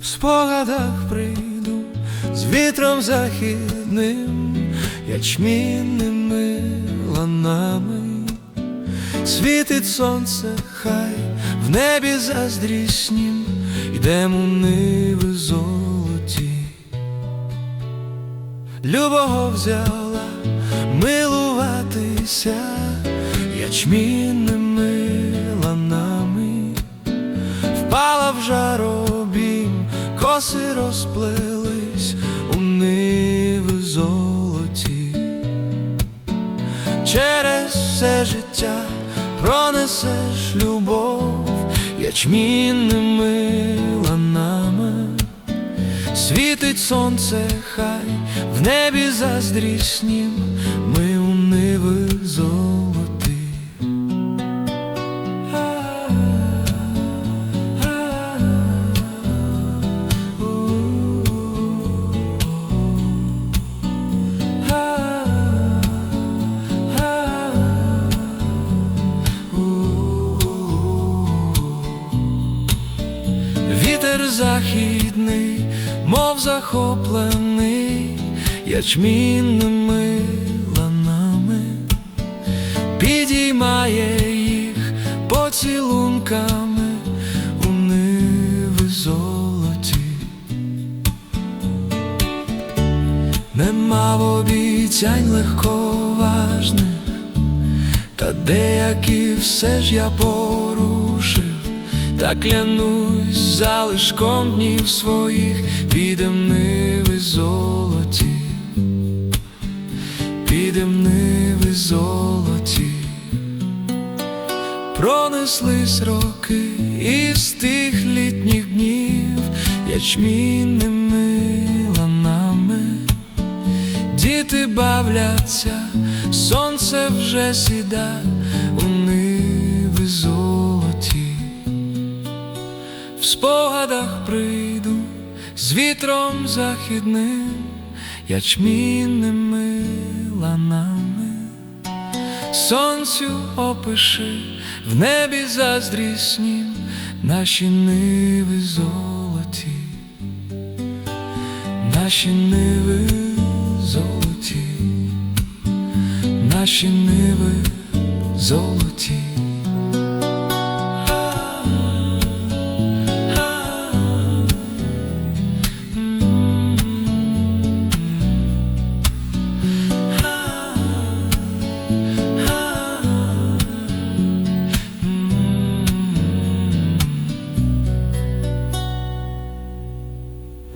в спогадах прийду з вітром західним, ячмінними ланами. Світить сонце, хай в небі заздріснім, йдемо ниви золоті. Любого взяла милуватися ячмінними ланами, впала в жаробім, коси розплились у ниви золоті. Через все життя пронесеш любов ячмінними ланами. Світить сонце, хай в небі заздріснім, Вітер західний, мов захоплений ячмінними ланами, підіймає їх поцілунками у ниви золоті. Нема в обіцянь легковажних, та деякі все ж я порушив, та клянусь залишком днів своїх підем ниви золоті, підем ниви золоті, пронеслись роки із тих літніх днів ячмінними ланами. Діти бавляться, сонце вже сіда у ниви спогадах прийду з вітром західним, ячмінними ланами. Сонцю опиши в небі заздріснім наші ниви золоті наші ниви золоті, наші ниви золоті.